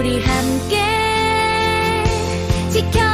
우리 함께 지켜